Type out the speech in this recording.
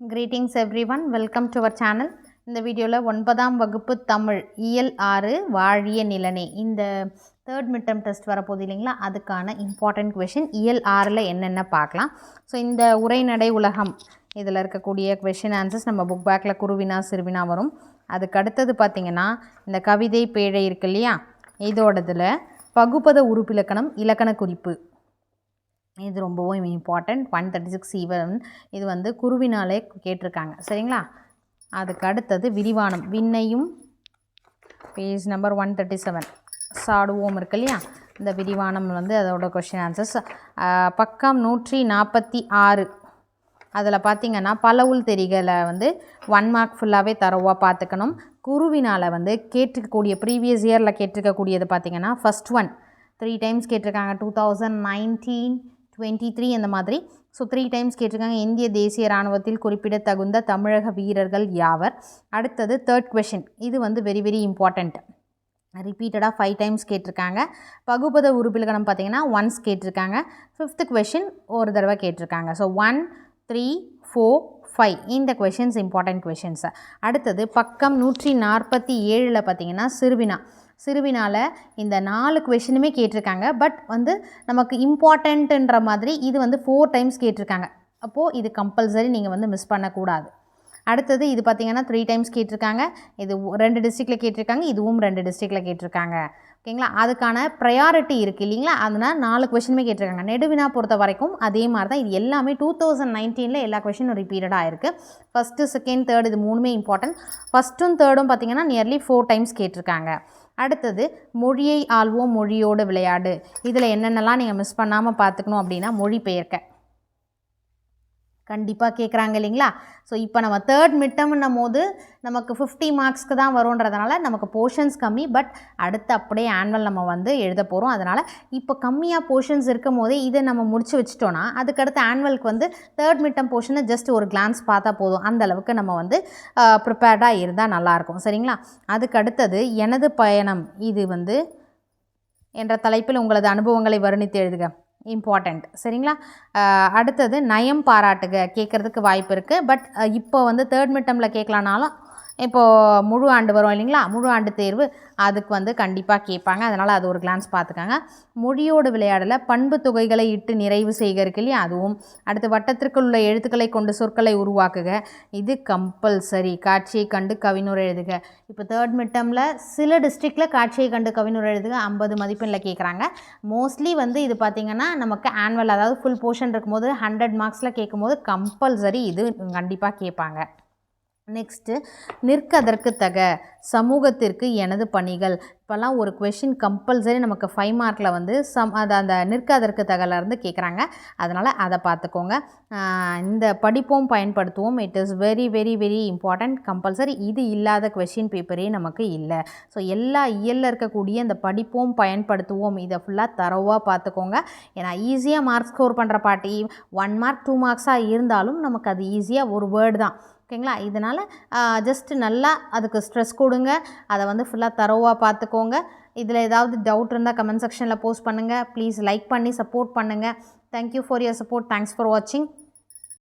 Greetings everyone welcome to our channel இந்த வீடியோவில் ஒன்பதாம் வகுப்பு தமிழ் இயல் ஆறு வாழிய நிலனே. இந்த தேர்ட் மிட்டம் டெஸ்ட் வரப்போகுது இல்லைங்களா? அதுக்கான இம்பார்ட்டன்ட் கொஷின் இயல் ஆறில் என்னென்ன பார்க்கலாம்? ஸோ இந்த உரைநடை உலகம் இதில் இருக்கக்கூடிய கொஷின் ஆன்சர்ஸ் நம்ம புக் பேக்கில் குருவினா சிறுவினா வரும். அதுக்கு அடுத்தது பார்த்திங்கன்னா இந்த கவிதை பேழை இருக்கு இல்லையா? இதோடதில் பகுப்பத உறுப்பிலக்கணம் இலக்கண குறிப்பு. இது ரொம்பவும் important one thirty six even இது வந்து குருவினாலே கேட்டிருக்காங்க. சரிங்களா? அதுக்கு அடுத்தது விரிவானம். விண்ணையும் page number one thirty seven சாடுவோம் இருக்கு இல்லையா? இந்த விரிவானம் வந்து அதோட கொஷின் ஆன்சர்ஸ் பக்கம் நூற்றி நாற்பத்தி ஆறு. அதில் பார்த்தீங்கன்னா பல உள் தெரிகளை வந்து ஒன் மார்க் ஃபுல்லாகவே தரவாக பார்த்துக்கணும் குருவினால் வந்து கேட்டுக்கக்கூடிய ப்ரீவியஸ் இயரில் கேட்டிருக்கக்கூடியது பார்த்தீங்கன்னா ஃபஸ்ட் ஒன் த்ரீ டைம்ஸ் கேட்டிருக்காங்க. Two thousand nineteen twenty three அந்த மாதிரி. ஸோ த்ரீ டைம்ஸ் கேட்டிருக்காங்க. இந்திய தேசிய இராணுவத்தில் குறிப்பிடத்தகுந்த தமிழக வீரர்கள் யாவர்? அடுத்தது தேர்ட் கொஷின் இது வந்து வெரி வெரி இம்பார்ட்டண்ட் ரிப்பீட்டடாக ஃபைவ் டைம்ஸ் கேட்டிருக்காங்க. பகுபத உறுப்பிலகணம் பார்த்தீங்கன்னா ஒன்ஸ் கேட்டிருக்காங்க. ஃபிஃப்த்து கொஷின் ஒரு தடவை கேட்டிருக்காங்க. So one three four five இந்த கொஷின்ஸ் இம்பார்ட்டண்ட் கொஷின்ஸு அடுத்தது பக்கம் நூற்றி நாற்பத்தி ஏழில் பார்த்தீங்கன்னா சிறுவினா. சிறுவினால் இந்த நாலு கொஷினுமே கேட்டிருக்காங்க. பட் வந்து நமக்கு இம்பார்ட்டண்ட்டுன்ற மாதிரி இது வந்து ஃபோர் டைம்ஸ் கேட்டிருக்காங்க. அப்போது இது கம்பல்சரி நீங்கள் வந்து மிஸ் பண்ணக்கூடாது. அடுத்தது இது பார்த்தீங்கன்னா த்ரீ டைம்ஸ் கேட்டிருக்காங்க. இது ரெண்டு டிஸ்ட்ரிக்டில் கேட்டிருக்காங்க. இதுவும் ரெண்டு டிஸ்ட்ரிக்டில் கேட்டிருக்காங்க. ஓகேங்களா அதுக்கான ப்ரையாரிட்டி இருக்குது இல்லைங்களா? அதனால் நாலு கொஷினுமே கேட்டிருக்காங்க. நெடுவினா பொறுத்த வரைக்கும் அதே மாதிரி தான் இது எல்லாமே டூ தௌசண்ட் நைன்டீனில் எல்லா கொஷினும் ரிப்பீட்டடாக இருக்குது ஃபஸ்ட்டு செகண்ட் தேர்ட் இது மூணுமே இம்பார்ட்டன்ட் ஃபஸ்ட்டும் தேர்டும் பார்த்தீங்கன்னா நியர்லி ஃபோர் டைம்ஸ் கேட்டிருக்காங்க. அடுத்தது மொழியை ஆள்வோம் மொழியோடு விளையாடு. இதில் என்னென்னலாம் நீங்கள் மிஸ் பண்ணாமல் பார்த்துக்கணும் அப்படின்னா மொழி பெயர்க்க கண்டிப்பாக கேட்குறாங்க இல்லைங்களா? ஸோ இப்போ நம்ம தேர்ட் மிட்டம்னும் போது நமக்கு ஃபிஃப்டி மார்க்ஸ்க்கு தான் வரும்ன்றதுனால நமக்கு போர்ஷன்ஸ் கம்மி. பட் அடுத்து அப்படியே ஆனுவல் நம்ம வந்து எழுத போகிறோம் அதனால் இப்போ கம்மியாக போர்ஷன்ஸ் இருக்கும் போதே இதை நம்ம முடிச்சு வச்சிட்டோன்னா அதுக்கடுத்து ஆனுவலுக்கு வந்து தேர்ட் மிட்டம் போர்ஷனை ஜஸ்ட் ஒரு கிளான்ஸ் பார்த்தா போதும். அந்த அளவுக்கு நம்ம வந்து ப்ரிப்பேர்டாக இருந்தால் நல்லாயிருக்கும் சரிங்களா? அதுக்கு அடுத்தது எனது பயணம். இது வந்து என்ற தலைப்பில் உங்களது அனுபவங்களை வர்ணித்து எழுதுக. இம்பார்ட்டண்ட் சரிங்களா? அடுத்தது நயம் பாராட்டுக. கேட்குறதுக்கு வாய்ப்பு இருக்குது பட் இப்போ வந்து தேர்ட் மிட்டமில் கேட்கலானாலும் இப்போது முழு ஆண்டு வரும் இல்லைங்களா? முழு ஆண்டு தேர்வு அதுக்கு வந்து கண்டிப்பாக கேட்பாங்க. அதனால் அது ஒரு கிளான்ஸ் பார்த்துக்காங்க. மொழியோடு விளையாடல பண்பு தொகைகளை இட்டு நிறைவு செய்க இருக்கு இல்லையா? அதுவும் அடுத்து வட்டத்திற்குள் உள்ள எழுத்துக்களை கொண்டு சொற்களை உருவாக்குக. இது கம்பல்சரி காட்சியை கண்டு கவினூர் எழுதுக. இப்போ தேர்ட் மிட்டமில் சில டிஸ்ட்ரிக்டில் காட்சியை கண்டு கவினூர் எழுதுக. ஐம்பது மதிப்பெண்ணில் கேட்குறாங்க. மோஸ்ட்லி வந்து இது பார்த்திங்கன்னா நமக்கு ஆனுவல் அதாவது ஃபுல் போர்ஷன் இருக்கும்போது ஹண்ட்ரட் மார்க்ஸில் கேட்கும்போது கம்பல்சரி இது கண்டிப்பாக கேட்பாங்க. நெக்ஸ்ட்டு நிற்கதற்கு தக. சமூகத்திற்கு எனது பணிகள். இப்போல்லாம் ஒரு கொஷின் கம்பல்சரி நமக்கு ஃபைவ் மார்க்கில் வந்து சம் அது அந்த நிற்கதற்கு தகலேருந்து கேட்குறாங்க அதனால் அதை பார்த்துக்கோங்க இந்த படிப்போம் பயன்படுத்துவோம். It is very very very important compulsory இது இல்லாத கொஷின் பேப்பரே நமக்கு இல்லை. ஸோ எல்லா இயலில் இருக்கக்கூடிய இந்த படிப்போம் பயன்படுத்துவோம். இதை ஃபுல்லாக தரவாக பார்த்துக்கோங்க ஏன்னா ஈஸியாக மார்க் ஸ்கோர் பண்ணுற பாட்டி ஒன் மார்க் டூ மார்க்ஸாக இருந்தாலும் நமக்கு அது ஈஸியாக ஒரு வேர்டு தான். ஓகேங்களா? இதனால் ஜஸ்ட்டு நல்லா அதுக்கு ஸ்ட்ரெஸ் கொடுங்க. அதை வந்து ஃபுல்லாக தரோவாக பார்த்துக்கோங்க இதில் ஏதாவது டவுட் இருந்தால் கமெண்ட் செக்ஷனில் போஸ்ட் பண்ணுங்கள் ப்ளீஸ் லைக் பண்ணி சப்போர்ட் பண்ணுங்கள் thank you for your support thanks for வாட்சிங்